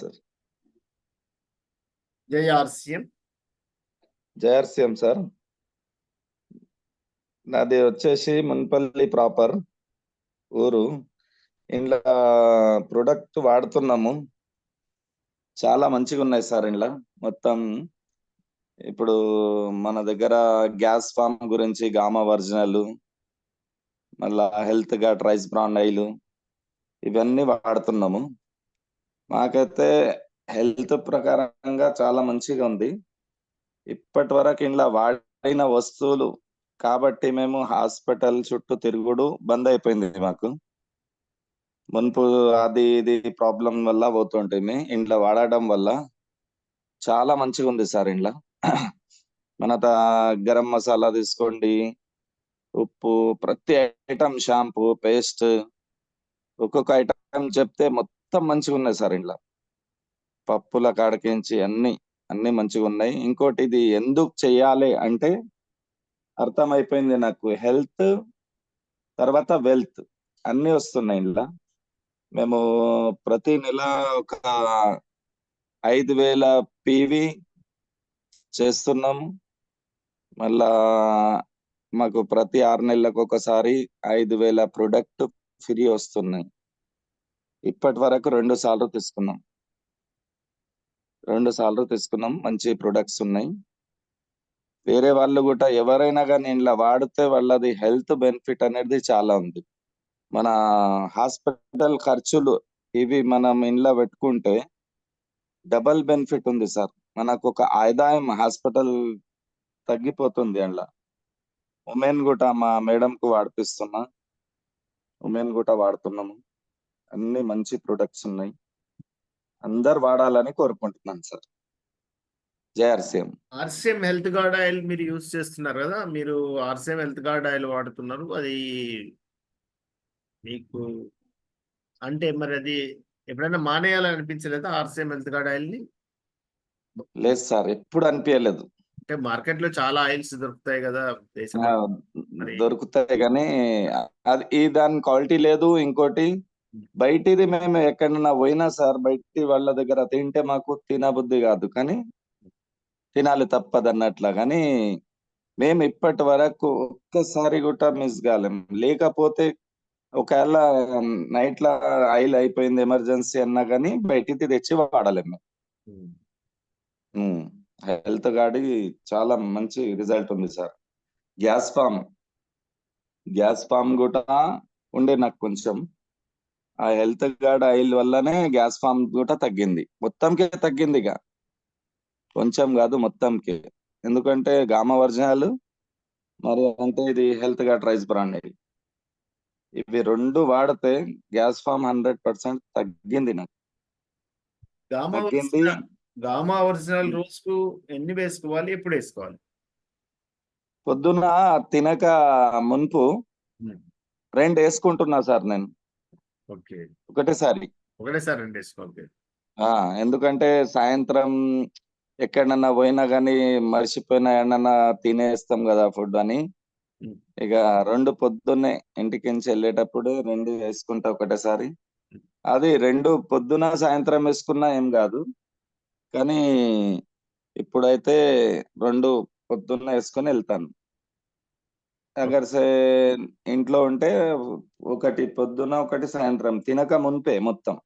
Sir. జై RCM జయర్సీఎం sir. నాది వచ్చేసి మున్పల్లి ప్రాపర్ ఊరు. ఇంట్లో ప్రొడక్ట్ వాడుతున్నాము. చాలా మంచిగా ఉన్నాయి సార్ ఇంట్లో మొత్తం ఇప్పుడు మన దగ్గర గ్యాస్ ఫామ్ గురించి గామా ఒరిజినల్ మళ్ళా Health Guard rice bran oil ఇవన్నీ వాడుతున్నాము. మాకైతే హెల్త్ ప్రకారంగా చాలా మంచిగా ఉంది. ఇప్పటి వరకు ఇంట్లో వాడిన వస్తువులు కాబట్టి మేము హాస్పిటల్ చుట్టూ తిరుగుడు బంద్ అయిపోయింది మాకు. మున్పు అది ఇది ప్రాబ్లం వల్ల పోతుంటుంది. ఇంట్లో వాడడం వల్ల చాలా మంచిగా ఉంది సార్ ఇంట్లో. మన గరం మసాలా తీసుకోండి ఉప్పు ప్రతి ఐటమ్ షాంపూ పేస్ట్ ఒక్కొక్క ఐటమ్ చెప్తే మొత్తం మంచిగా ఉన్నాయి సార్ ఇంట్లో పప్పుల కాడకించి అన్ని అన్ని మంచిగా ఉన్నాయి. ఇంకోటి ఇది ఎందుకు చెయ్యాలి అంటే అర్థమైపోయింది నాకు. హెల్త్ తర్వాత వెల్త్ అన్ని వస్తున్నాయి ఇంట్లో మేము ప్రతి నెల ఒక ఐదు వేల పీవి చేస్తున్నాము. మళ్ళా మాకు ప్రతి ఆరు నెలలకు ఒకసారి ఐదు వేల ప్రొడక్ట్ ఫ్రీ వస్తున్నాయి. ఇప్పటి వరకు రెండు సార్లు తీసుకున్నాం. రెండు సార్లు తీసుకున్నాం. మంచి ప్రొడక్ట్స్ ఉన్నాయి. వేరే వాళ్ళు కూడా ఎవరైనా కానీ ఇంట్లో వాడితే వాళ్ళది హెల్త్ బెనిఫిట్ అనేది చాలా ఉంది. మన హాస్పిటల్ ఖర్చులు ఇవి మనం ఇంట్లో పెట్టుకుంటే డబల్ బెనిఫిట్ ఉంది సార్. మనకు ఒక ఆదాయం హాస్పిటల్ తగ్గిపోతుంది అందులో. ఉమెన్ కూడా మా మేడం కు వాడిపిస్తున్నా. ఉమెన్ కూడా వాడుతున్నాము. అన్ని మంచి ప్రొడక్ట్స్ ఉన్నాయి. అందరు వాడాలని కోరుకుంటున్నాను సార్. జయర్సీఎం ఆర్సిఎం. హెల్త్ గార్డ్ ఆయిల్ మీరు యూజ్ చేస్తున్నారు కదా మీరు ఆర్సిఎం హెల్త్ గార్డ్ ఆయిల్ వాడుతున్నారు. అది మీకు అంటే మరి అది ఎప్పుడైనా మానేయాలని అనిపించలేదా ఆర్సిఎం హెల్త్ గార్డ్ ఆయిల్ని లేదు సార్ ఎప్పుడు అనిపించలేదు. అంటే మార్కెట్లో చాలా ఆయిల్స్ దొరుకుతాయి కదా దొరుకుతాయి కానీ అది ఈ దాని క్వాలిటీ లేదు. ఇంకోటి బయటిది మేము ఎక్కడన్నా పోయినా సార్ బయటి వాళ్ళ దగ్గర తింటే మాకు తినబుద్ధి కాదు. కానీ తినాలి తప్పదన్నట్లా. కానీ మేము ఇప్పటి వరకు ఒక్కసారి కూడా మిస్ కాలేం. లేకపోతే ఒకవేళ నైట్ లా ఆయిల్ అయిపోయింది ఎమర్జెన్సీ అన్నా కానీ బయటిది తెచ్చి వాడలేము హెల్త్ గాడి చాలా మంచి రిజల్ట్ ఉంది sir. Gas form. Gas form కూడా ఉండే నాకు కొంచెం. ఆ హెల్త్ గార్డ్ ఆయిల్ వల్లనే గ్యాస్ ఫామ్ కూడా తగ్గింది. మొత్తంకే తగ్గింది ఇక. కొంచెం కాదు మొత్తంకే. ఎందుకంటే గామా ఒరిజినల్ మరి అంటే ఇది హెల్త్ గార్డ్ రైస్ బ్రాండ్ ఇది. ఇవి రెండు వాడితే గ్యాస్ ఫామ్ హండ్రెడ్ పర్సెంట్ తగ్గింది నాకు. గామా తగ్గింది. ఒరిజినల్ గామా ఒరిజినల్ రోజు కు ఎన్ని వేసుకోవాలి ఎప్పుడు వేసుకోవాలి? పొద్దున్న తినక మున్పు రెండు వేసుకుంటున్నా సార్ నేను. ఓకే. ఒకటేసారి. ఒకటేసారి రెండు ఎందుకంటే సాయంత్రం ఎక్కడన్నా పోయినా కానీ మర్చిపోయినా ఏమన్నా తినేస్తాం కదా ఫుడ్ అని. ఇక రెండు పొద్దున్నే ఇంటికి నుంచి వెళ్ళేటప్పుడు రెండు వేసుకుంటా ఒకటేసారి. అది రెండు పొద్దున సాయంత్రం వేసుకున్నా ఏం కాదు. కానీ ఇప్పుడైతే రెండు పొద్దున్న వేసుకొని వెళ్తాను. అగర్ సే ఇంట్లో ఉంటే ఒకటి పొద్దున ఒకటి సాయంత్రం. తినక మునిపే మొత్తం.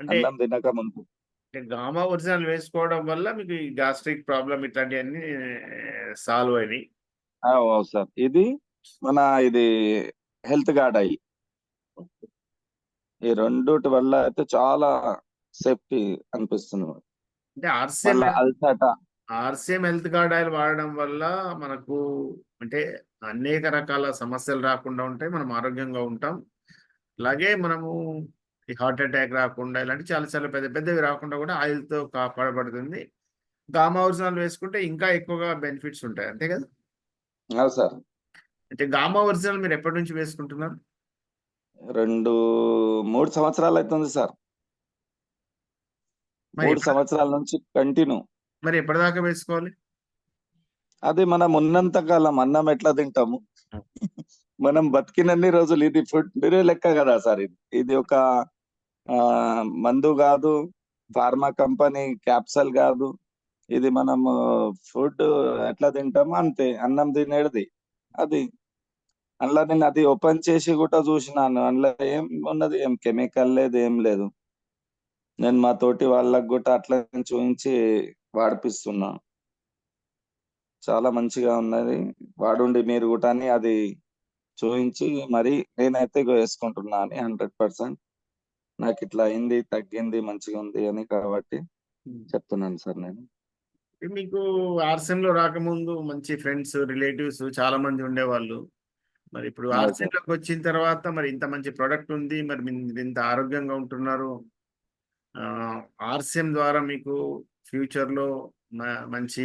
అంటే అన్నం తినక మునుపు గామా ఒరిజినల్ వేసుకోవడం వల్ల మీకు ఈ గ్యాస్ట్రిక్ ప్రాబ్లం ఇట్లాంటివన్నీ సాల్వ్ అయినాయి. సార్. ఇది మన ఇది హెల్త్ గార్డ్ ఆయిల్ ఈ రెండుటి వల్ల అయితే చాలా సేఫ్టీ అనిపిస్తుంది అంటే ఆర్సిఎం మళ్ళీ అల్సట ఆర్సిఎం హెల్త్ కార్డ్ ఆయిల్ వాడడం వల్ల మనకు అంటే అనేక రకాల సమస్యలు రాకుండా ఉంటాయి. మనం ఆరోగ్యంగా ఉంటాం. అలాగే మనము ఈ హార్ట్ అటాక్ రాకుండా ఇలాంటి చాలా చాలా పెద్ద పెద్దవి రాకుండా కూడా ఆయిల్తో కాపాడబడుతుంది. గామా ఒరిజినల్ వేసుకుంటే ఇంకా ఎక్కువగా బెనిఫిట్స్ ఉంటాయి. అంతే కదా? సార్. అంటే గామా ఒరిజినల్ మీరు ఎప్పటి నుంచి వేసుకుంటున్నారు? రెండు మూడు సంవత్సరాలు అవుతుంది సార్ మూడు సంవత్సరాల నుంచి కంటిన్యూ. మరి ఎప్పటిదాకా వేసుకోవాలి అది మనం ఉన్నంత కాలం అన్నం ఎట్లా తింటాము? మనం బతికినన్ని రోజులు ఇది ఫుడ్ మీరే లెక్క కదా సార్ ఇది. ఇది ఒక మందు కాదు ఫార్మా కంపెనీ క్యాప్సల్ కాదు. ఇది మనము ఫుడ్ ఎట్లా తింటామో అంతే అన్నం తినేది. అది అందులో నేను అది ఓపెన్ చేసి కూడా చూసినాను. అందులో ఏం ఉన్నది ఏం కెమికల్ లేదు ఏం లేదు. నేను మా తోటి వాళ్ళకు కూడా అట్లా చూపించి వాడిపిస్తున్నా. చాలా మంచిగా ఉన్నది. వాడుండి మీరు కూడా అది చూపించి మరి నేనైతే వేసుకుంటున్నా అని హండ్రెడ్ పర్సెంట్. నాకు ఇట్లా అయింది తగ్గింది మంచిగా ఉంది అని కాబట్టి చెప్తున్నాను సార్ నేను. మీకు ఆర్సెమ్లో రాకముందు మంచి ఫ్రెండ్స్ రిలేటివ్స్ చాలా మంది ఉండేవాళ్ళు. మరి ఇప్పుడు ఆర్సెమ్లోకి వచ్చిన తర్వాత మరి ఇంత మంచి ప్రోడక్ట్ ఉంది మరి ఇంత ఆరోగ్యంగా ఉంటున్నారు. ఆర్సెమ్ ద్వారా మీకు ఫ్యూచర్లో మంచి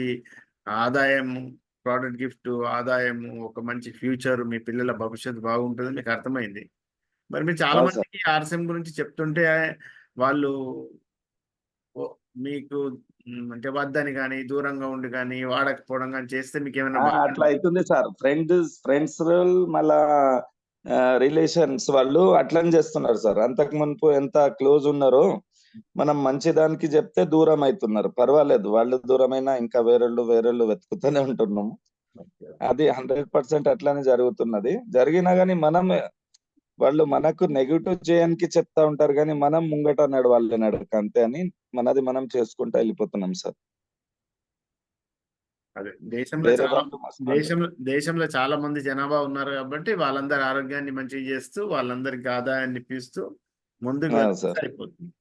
ఆదాయం ప్రోడక్ట్ గిఫ్ట్ ఆదాయం ఒక మంచి ఫ్యూచర్ మీ పిల్లల భవిష్యత్తు బాగుంటుంది మీకు అర్థమైంది. మరి మీరు చాలా. మందికి ఆర్సెమ్ గురించి చెప్తుంటే వాళ్ళు మీకు అంటే వద్దని కానీ దూరంగా ఉండి కానీ వాడకపోవడం కానీ చేస్తే మీకు ఏమైనా అట్లా అవుతుంది సార్. ఫ్రెండ్స్ ఫ్రెండ్స్ మళ్ళా రిలేషన్స్ వాళ్ళు అట్లనే చేస్తున్నారు సార్. అంతకు మునుపు ఎంత క్లోజ్ ఉన్నారో మనం మంచి దానికి చెప్తే దూరం అవుతున్నారు పర్వాలేదు వాళ్ళు దూరమైనా ఇంకా వేరేళ్ళు వేరేళ్ళు వెతుకుతూనే ఉంటున్నాము. అది హండ్రెడ్ పర్సెంట్ అట్లానే జరుగుతున్నది. జరిగినా గానీ మనం వాళ్ళు మనకు నెగిటివ్ చేయడానికి చెప్తా ఉంటారు కానీ మనం ముంగట నడవాలి నడక. అంతే అని మనది మనం చేసుకుంటూ వెళ్ళిపోతున్నాం సార్. అదే దేశంలో. దేశంలో దేశంలో చాలా మంది జనాభా ఉన్నారు కాబట్టి వాళ్ళందరి ఆరోగ్యాన్ని మంచిగా చేస్తూ వాళ్ళందరికి ఆదాయాన్ని ఇప్పిస్తూ సార్. సరిపోతుంది.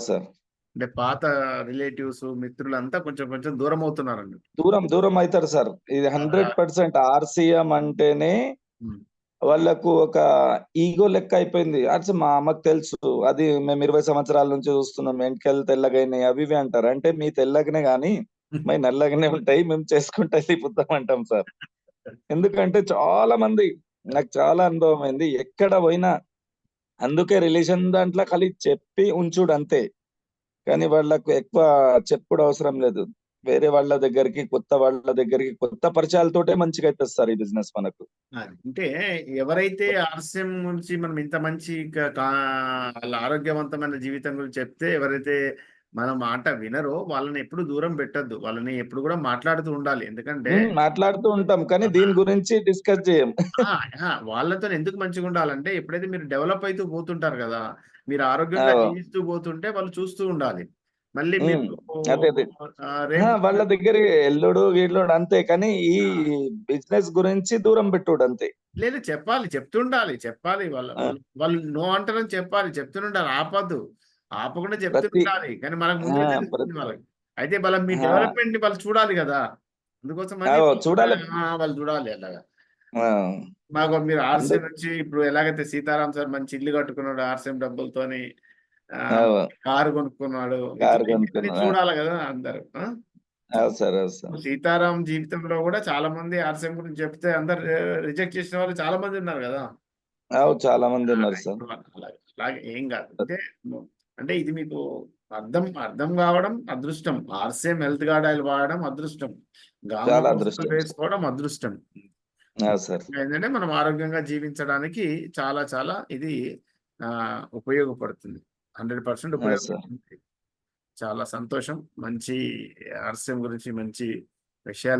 సార్ అంటే పాత రిలేటివ్స్ మిత్రులంతా కొంచెం కొంచెం దూరం అవుతున్నారు దూరం దూరం అవుతారు సార్ ఇది హండ్రెడ్ పర్సెంట్ ఆర్సీఎం అంటేనే ఉమ్. వాళ్ళకు ఒక ఈగో లెక్క అయిపోయింది. అసలు మా అమ్మకు తెలుసు. అది మేము ఇరవై సంవత్సరాల నుంచి చూస్తున్నాం. ఎంటికలు తెల్లగైనాయి అవి ఇవి అంటారు. అంటే మీ తెల్లగనే గాని మై నల్లగానే ఉంటాయి. మేము చేసుకుంటా వెళ్ళిపోతాం అంటాం సార్ ఎందుకంటే చాలా మంది నాకు చాలా అనుభవం అయింది. ఎక్కడ పోయినా అందుకే రిలేషన్ దాంట్లో ఖాళీ చెప్పి ఉంచుడు అంతే. కానీ వాళ్ళకు ఎక్కువ చెప్పుడు అవసరం లేదు. వేరే వాళ్ళ దగ్గరికి కొత్త వాళ్ళ దగ్గరికి కొత్త పరిచయాలతోటే మంచిగా అవుతుంది సార్ ఈ బిజినెస్ మనకు. అంటే ఎవరైతే ఆర్స్యం గురించి మనం ఇంత మంచి వాళ్ళ ఆరోగ్యవంతమైన జీవితం గురించి చెప్తే ఎవరైతే మన మాట వినరో వాళ్ళని ఎప్పుడు దూరం పెట్టద్దు. వాళ్ళని ఎప్పుడు కూడా మాట్లాడుతూ ఉండాలి. ఎందుకంటే మాట్లాడుతూ ఉంటాం. కానీ దీని గురించి డిస్కస్ చేయం. వాళ్ళతో ఎందుకు మంచిగా ఉండాలంటే ఎప్పుడైతే మీరు డెవలప్ అవుతూ పోతుంటారు కదా మీరు ఆరోగ్యంగా. జీవిస్తూ పోతుంటే వాళ్ళు చూస్తూ ఉండాలి. మళ్ళీ వాళ్ళ దగ్గర ఎల్లుడు వీళ్ళుడు అంతే. కానీ ఈ బిజినెస్ గురించి దూరం పెట్టుడు అంతే. లేదు చెప్పాలి చెప్తుండాలి చెప్పాలి. వాళ్ళు వాళ్ళు నో అంటారని చెప్పాలి. చెప్తుండాలి ఆపద్దు. ఆపకుండా చెప్తుండాలి కానీ మనకు ముందే అయితే వాళ్ళ మీ. డెవలప్మెంట్ని వాళ్ళు చూడాలి కదా. అందుకోసం చూడాలి. వాళ్ళు చూడాలి అలాగా. మాకు మీరు ఆర్సీఎం నుంచి ఇప్పుడు ఎలాగైతే సీతారాం సార్ మంచి ఇల్లు కట్టుకున్నాడు ఆర్సీఎం డబ్బులతోని కారు కొనుక్కున్నాడు. చూడాలి కదా అందరు సీతారాం జీవితంలో కూడా చాలా మంది ఆర్సీఎం గురించి చెప్తే అందరు రిజెక్ట్ చేసిన వాళ్ళు చాలా మంది ఉన్నారు కదా. చాలా మంది ఉన్నారు సార్. అలాగే అలాగే ఏం కాదు. అంటే అంటే ఇది మీకు అర్థం అర్థం కావడం అదృష్టం. ఆర్సీఎం హెల్త్ కార్డ్ ఆయిల్ వాడడం అదృష్టం. వేసుకోవడం అదృష్టం. ఏంటంటే మనం ఆరోగ్యంగా జీవించడానికి చాలా చాలా ఇది ఆ ఉపయోగపడుతుంది. Hundred percent. ఉపయోగపడుతుంది. చాలా సంతోషం. మంచి ఆర్సీఎం గురించి మంచి విషయాలు